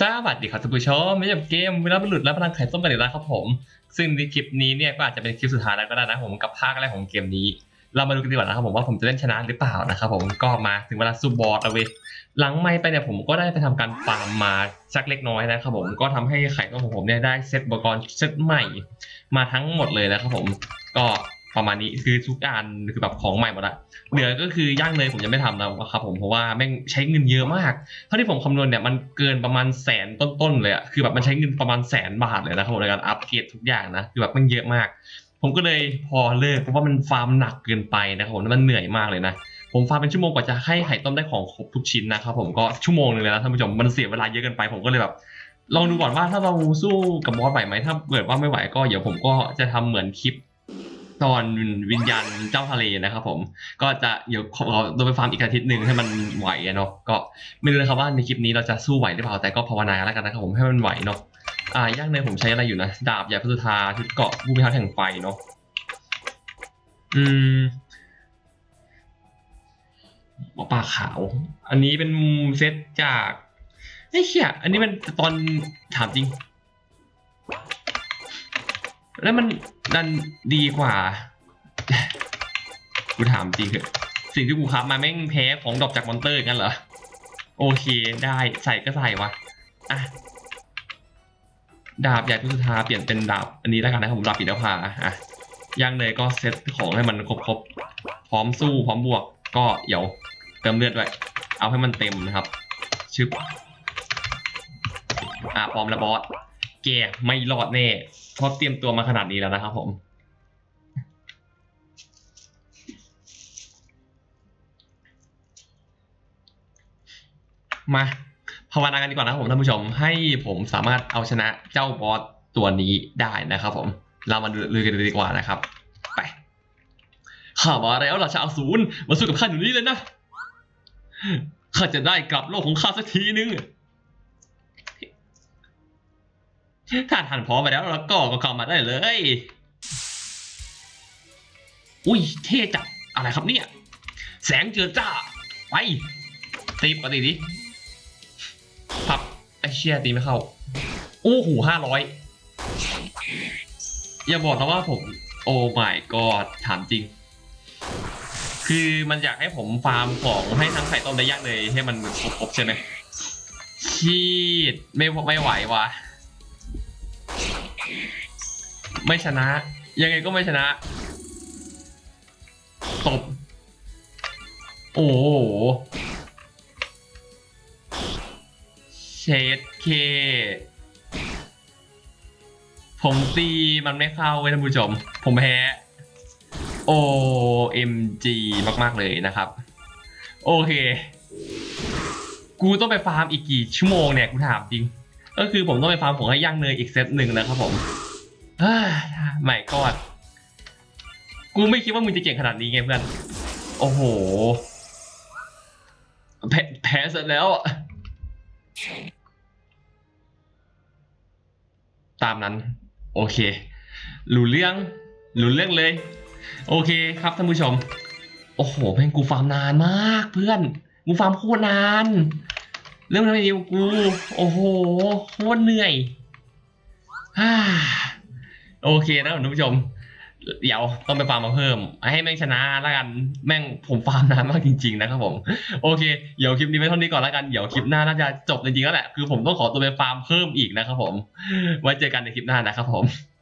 สวัสดีครับท่านผู้ชมไม่ใช่เกมวิลาบุรุษและพลังไข่ต้มกันอีกแล้วครับผม ซึ่งในคลิปนี้เนี่ยก็อาจจะเป็นคลิปสุดท้ายแล้วก็ได้นะผมกับภาคแรกของเกมนี้ เรามาดูกันดีกว่านะครับผมว่าผมจะเล่นชนะหรือเปล่านะครับผมก็มาถึงเวลาซูบอสแล้วเว้หลังไม่ไปเนี่ยผมก็ได้ไปทำการฟาร์มมาสักเล็กน้อยนะครับผมก็ทำให้ไข่ต้มของผมเนี่ยได้เซตอุปกรณ์เซตใหม่ มาทั้งหมดเลยนะครับผมก็ ประมาณนี้คือทุกอันคือแบบของใหม่หมดละเหลือก็คือย่างเลยผมจะไม่ทำแล้วครับผมเพราะว่าแม่งใช้เงินเยอะมาก เท่าที่ผมคำนวณเนี่ยมันเกินประมาณแสนต้นๆเลยอะคือแบบมันใช้เงินประมาณแสนบาทเลยนะครับผมในการอัปเกรดทุกอย่างนะคือแบบมันเยอะมาก ผมก็เลยพอเลิกเพราะว่ามันฟาร์มหนักเกินไปนะครับผมมันเหนื่อยมากเลยนะผมฟาร์มเป็นชั่วโมงกว่าจะให้ไข่ต้มได้ของครบทุกชิ้นนะครับผมก็ชั่วโมงหนึงเลยนะท่านผู้ชมมันเสียเวลาเยอะเกินไปผมก็เลยแบบลองดูก่อนว่าถ้าเราสู้กับบอสไหวไหมถ้าเกิดว่าไม่ไหวก็เดี๋ยวผมก็จะทำเหมือนคลิป ตอนวิญญาณเจ้าทะเลนะครับผม ก็จะเดี๋ยวขอตัวไปฟาร์มอีกอาทิตย์หนึ่งให้มันไหวเนาะก็ไม่รู้นะครับว่าในคลิปนี้เราจะสู้ไหวหรือเปล่าแต่ก็ภาวนาแล้วกันนะครับผมให้มันไหวเนาะอ่าย่างเนยผมใช้อะไรอยู่นะดาบยาพิสุธาชุดเกาะผู้พิทักษ์แห่งไฟเนาะอืมหมอปลาขาว อันนี้เป็นเซตจากไอ้เหี้ยอันนี้มันตอนถามจริง แล้วมันดันดีกว่า กูถามจริงเถอะสิ่งที่กูคับมาแม่งแพ้ของดอกจากมอนเตอร์กันเหรอ โอเคได้ใส่ก็ใส่วะอะดาบใหญ่พิสุธาเปลี่ยนเป็นดาบอันนี้แล้วกันนะครับผมดาบปีนภาอะย่างเลยก็เซตของให้มันครบๆพร้อมสู้พร้อมบวก ก็เดี๋ยวเติมเลือดด้วยเอาให้มันเต็มนะครับชึบอะพร้อมแล้วบอส แกไม่รอดแน่เพราะเตรียมตัวมาขนาดนี้แล้วนะครับผมมาภาวนากันดีกว่านะครับผมท่านผู้ชมให้ผมสามารถเอาชนะเจ้าบอสตัวนี้ได้นะครับผม เรามาดูลุยกันดีกว่านะครับ ไปข้ามาแล้วราชาอสูรมาสู้กับข้าอยู่นี้เลยนะข้าจะได้กลับโลกของข้าสักทีนึง ถ้าทันพร้อมไปแล้วแล้วก็ก็เข้ามาได้เลย อุ้ยเท่จัดอะไรครับเนี่ย แสงเจือจ้า ไปตีปกติดิพับไอเชียตีไม่เข้า โอ้โหห้าร้อยอย่าบอกนะว่าผม โอ้ my god ถามจริง คือมันอยากให้ผมฟาร์มของให้ทั้งไข่ต้มได้ยากเลยให้มันครบๆใช่ไหมชีดไม่ไม่ไหวว่ะ ไม่ชนะ ยังไงก็ไม่ชนะตบโอ้โหเชดเค ผมตีมันไม่เข้าเว้ยท่านผู้ชม ผมแพ้ OMG มาก ๆ เลยนะครับ โอเค กูต้องไปฟาร์มอีกกี่ชั่วโมงเนี่ย กูถามจริง ก็คือผมต้องไปฟาร์มของให้ย่างเนยอีกเซตหนึ่งนะครับผม ไม่กอดกูไม่คิดว่ามึงจะเก่งขนาดนี้ไงเพื่อน โอ้โห แพ้แพ้เสร็จแล้วอะตามนั้น โอเค รู้เรื่อง รู้เรื่องเลย โอเคครับท่านผู้ชม โอ้โหแม่งกูฟาร์มนานมากเพื่อน กูฟาร์มโคตรนาน เรื่องอะไรเดีกู โอ้โห โคตรเหนื่อยฮ่า โอเคนะครับท่านผู้ชม เดี๋ยวต้องไปฟาร์มมาเพิ่ม ให้แม่งชนะแล้วกัน แม่งผมฟาร์มนานมากจริง ๆ นะครับผม โอเค เดี๋ยวคลิปนี้ไว้เท่านี้ก่อนแล้วกัน เดี๋ยวคลิปหน้าน่าจะจบจริงๆแล้วแหละ คือผมต้องขอตัวไปฟาร์มเพิ่มอีกนะครับผม ไว้เจอกันในคลิปหน้านะครับผม